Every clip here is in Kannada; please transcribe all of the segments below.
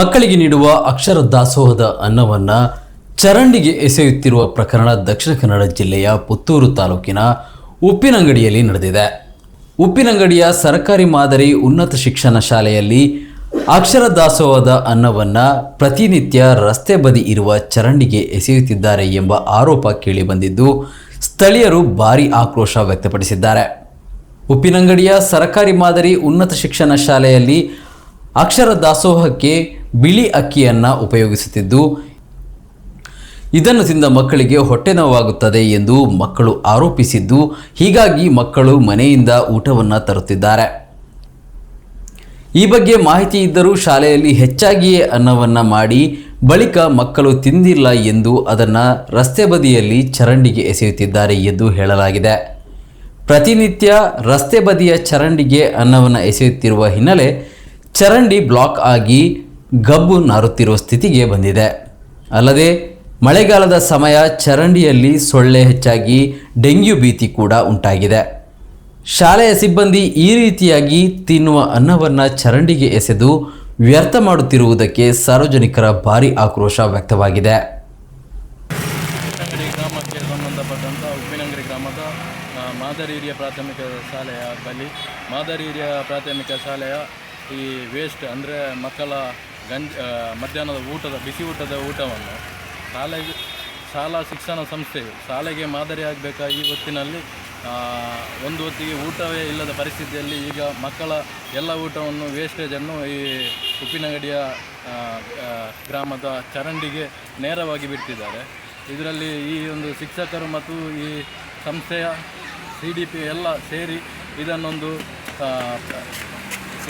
ಮಕ್ಕಳಿಗೆ ನೀಡುವ ಅಕ್ಷರ ದಾಸೋಹದ ಅನ್ನವನ್ನ ಚರಂಡಿಗೆ ಎಸೆಯುತ್ತಿರುವ ಪ್ರಕರಣ ದಕ್ಷಿಣ ಕನ್ನಡ ಜಿಲ್ಲೆಯ ಪುತ್ತೂರು ತಾಲೂಕಿನ ಉಪ್ಪಿನಂಗಡಿಯಲ್ಲಿ ನಡೆದಿದೆ. ಉಪ್ಪಿನಂಗಡಿಯ ಸರ್ಕಾರಿ ಮಾದರಿ ಉನ್ನತ ಶಿಕ್ಷಣ ಶಾಲೆಯಲ್ಲಿ ಅಕ್ಷರ ದಾಸೋಹದ ಅನ್ನವನ್ನ ಪ್ರತಿನಿತ್ಯ ರಸ್ತೆ ಬದಿ ಇರುವ ಚರಂಡಿಗೆ ಎಸೆಯುತ್ತಿದ್ದಾರೆ ಎಂಬ ಆರೋಪ ಕೇಳಿಬಂದಿದ್ದು ಸ್ಥಳೀಯರು ಭಾರಿ ಆಕ್ರೋಶ ವ್ಯಕ್ತಪಡಿಸಿದ್ದಾರೆ. ಉಪ್ಪಿನಂಗಡಿಯ ಸರಕಾರಿ ಮಾದರಿ ಉನ್ನತ ಶಿಕ್ಷಣ ಶಾಲೆಯಲ್ಲಿ ಅಕ್ಷರ ದಾಸೋಹಕ್ಕೆ ಬಿಳಿ ಅಕ್ಕಿಯನ್ನು ಉಪಯೋಗಿಸುತ್ತಿದ್ದು, ಇದನ್ನು ತಿಂದ ಮಕ್ಕಳಿಗೆ ಹೊಟ್ಟೆ ನೋವಾಗುತ್ತದೆ ಎಂದು ಮಕ್ಕಳು ಆರೋಪಿಸಿದ್ದು, ಹೀಗಾಗಿ ಮಕ್ಕಳು ಮನೆಯಿಂದ ಊಟವನ್ನು ತರುತ್ತಿದ್ದಾರೆ. ಈ ಬಗ್ಗೆ ಮಾಹಿತಿ ಇದ್ದರೂ ಶಾಲೆಯಲ್ಲಿ ಹೆಚ್ಚಾಗಿಯೇ ಅನ್ನವನ್ನು ಮಾಡಿ, ಬಳಿಕ ಮಕ್ಕಳು ತಿಂದಿಲ್ಲ ಎಂದು ಅದನ್ನು ರಸ್ತೆ ಬದಿಯಲ್ಲಿ ಚರಂಡಿಗೆ ಎಸೆಯುತ್ತಿದ್ದಾರೆ ಎಂದು ಹೇಳಲಾಗಿದೆ. ಪ್ರತಿನಿತ್ಯ ರಸ್ತೆ ಬದಿಯ ಚರಂಡಿಗೆ ಅನ್ನವನ್ನು ಎಸೆಯುತ್ತಿರುವ ಹಿನ್ನೆಲೆ ಚರಂಡಿ ಬ್ಲಾಕ್ ಆಗಿ ಗಬ್ಬು ನಾರುತ್ತಿರುವ ಸ್ಥಿತಿಗೆ ಬಂದಿದೆ. ಅಲ್ಲದೆ, ಮಳೆಗಾಲದ ಸಮಯ ಚರಂಡಿಯಲ್ಲಿ ಸೊಳ್ಳೆ ಹೆಚ್ಚಾಗಿ ಡೆಂಗ್ಯೂ ಭೀತಿ ಕೂಡ ಉಂಟಾಗಿದೆ. ಶಾಲೆಯ ಸಿಬ್ಬಂದಿ ಈ ರೀತಿಯಾಗಿ ತಿನ್ನುವ ಅನ್ನವನ್ನು ಚರಂಡಿಗೆ ಎಸೆದು ವ್ಯರ್ಥ ಮಾಡುತ್ತಿರುವುದಕ್ಕೆ ಸಾರ್ವಜನಿಕರ ಭಾರಿ ಆಕ್ರೋಶ ವ್ಯಕ್ತವಾಗಿದೆ. ಮಾದರಿ ಹಿರಿಯ ಪ್ರಾಥಮಿಕ ಶಾಲೆಯ ಬಳಿ ಮಾದರಿ ಹಿರಿಯ ಪ್ರಾಥಮಿಕ ಶಾಲೆಯ ಈ ವೇಸ್ಟ್ ಅಂದರೆ ಮಕ್ಕಳ ಗಂಜ್ ಮಧ್ಯಾಹ್ನದ ಊಟದ, ಬಿಸಿ ಊಟದ ಊಟವನ್ನು ಶಾಲೆಗೆ, ಶಾಲಾ ಶಿಕ್ಷಣ ಸಂಸ್ಥೆಯು ಶಾಲೆಗೆ ಮಾದರಿ ಆಗಬೇಕಾ ಈ ಹೊತ್ತಿನಲ್ಲಿ ಒಂದು ಹೊತ್ತಿಗೆ ಊಟವೇ ಇಲ್ಲದ ಪರಿಸ್ಥಿತಿಯಲ್ಲಿ ಈಗ ಮಕ್ಕಳ ಎಲ್ಲ ಊಟವನ್ನು ವೇಸ್ಟೇಜನ್ನು ಈ ಉಪ್ಪಿನಂಗಡಿಯ ಗ್ರಾಮದ ಚರಂಡಿಗೆ ನೇರವಾಗಿ ಬಿಡ್ತಿದ್ದಾರೆ ಇದರಲ್ಲಿ ಈ ಒಂದು ಶಿಕ್ಷಕರು ಮತ್ತು ಈ ಸಂಸ್ಥೆಯ ಸಿ ಡಿ ಪಿ ಎಲ್ಲ ಸೇರಿ ಇದನ್ನೊಂದು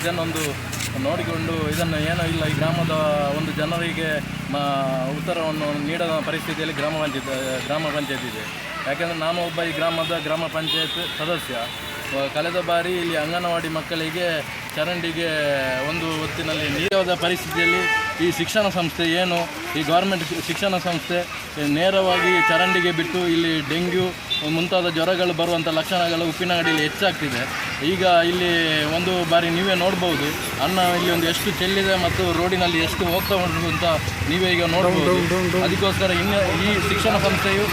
ಇದನ್ನೊಂದು ನೋಡಿಕೊಂಡು ಇದನ್ನು ಏನೂ ಇಲ್ಲ, ಈ ಗ್ರಾಮದ ಒಂದು ಜನರಿಗೆ ಉತ್ತರವನ್ನು ನೀಡದ ಪರಿಸ್ಥಿತಿಯಲ್ಲಿ ಗ್ರಾಮ ಪಂಚಾಯತ್ ಗ್ರಾಮ ಪಂಚಾಯತ್ ಇದೆ. ಯಾಕೆಂದರೆ ನಾನು ಒಬ್ಬ ಈ ಗ್ರಾಮದ ಗ್ರಾಮ ಪಂಚಾಯತ್ ಸದಸ್ಯ. ಕಳೆದ ಬಾರಿ ಇಲ್ಲಿ ಅಂಗನವಾಡಿ ಮಕ್ಕಳಿಗೆ ಚರಂಡಿಗೆ ಒಂದು ಹೊತ್ತಿನಲ್ಲಿ ನೀರಾದ ಪರಿಸ್ಥಿತಿಯಲ್ಲಿ ಈ ಶಿಕ್ಷಣ ಸಂಸ್ಥೆ ಏನು ಈ ಗೌರ್ಮೆಂಟ್ ಶಿಕ್ಷಣ ಸಂಸ್ಥೆ ನೇರವಾಗಿ ಚರಂಡಿಗೆ ಬಿಟ್ಟು ಇಲ್ಲಿ ಡೆಂಗ್ಯೂ ಮುಂತಾದ ಜ್ವರಗಳು ಬರುವಂಥ ಲಕ್ಷಣಗಳು ಉಪ್ಪಿನಗಡಿಯಲ್ಲಿ ಹೆಚ್ಚಾಗ್ತಿದೆ. ಈಗ ಇಲ್ಲಿ ಒಂದು ಬಾರಿ ನೀವೇ ನೋಡ್ಬೋದು ಅನ್ನ ಇಲ್ಲಿ ಒಂದು ಎಷ್ಟು ಚೆಲ್ಲಿದೆ ಮತ್ತು ರೋಡಿನಲ್ಲಿ ಎಷ್ಟು ಹೋಗ್ತಾ ಉಂಟು ಅಂತ ನೀವೇ ಈಗ ನೋಡ್ಬೋದು. ಅದಕ್ಕೋಸ್ಕರ ಇನ್ನು ಈ ಶಿಕ್ಷಣ ಸಂಸ್ಥೆಯು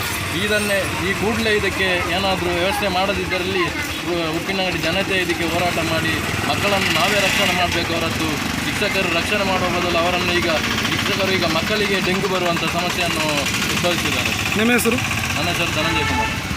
ಇದನ್ನೇ ಈ ಕೂಡಲೇ ಇದಕ್ಕೆ ಏನಾದರೂ ವ್ಯವಸ್ಥೆ ಮಾಡದಿದ್ದರಲ್ಲಿ ಉಪ್ಪಿನಂಗಡಿ ಜನತೆ ಇದಕ್ಕೆ ಹೋರಾಟ ಮಾಡಿ ಮಕ್ಕಳನ್ನು ನಾವೇ ರಕ್ಷಣೆ ಮಾಡಬೇಕು ಹೊರತು ಶಿಕ್ಷಕರು ರಕ್ಷಣೆ ಮಾಡುವ ಬದಲು ಅವರನ್ನು ಈಗ ಶಿಕ್ಷಕರು ಈಗ ಮಕ್ಕಳಿಗೆ ಡೆಂಗು ಬರುವಂಥ ಸಮಸ್ಯೆಯನ್ನು ಉದ್ಭವಿಸಿದ್ದಾರೆ. ನಿಮ್ಮ ಹೆಸರು? ನನ್ನ ಹೆಸರು ಧನಂಜಯ ಕುಮಾರ್.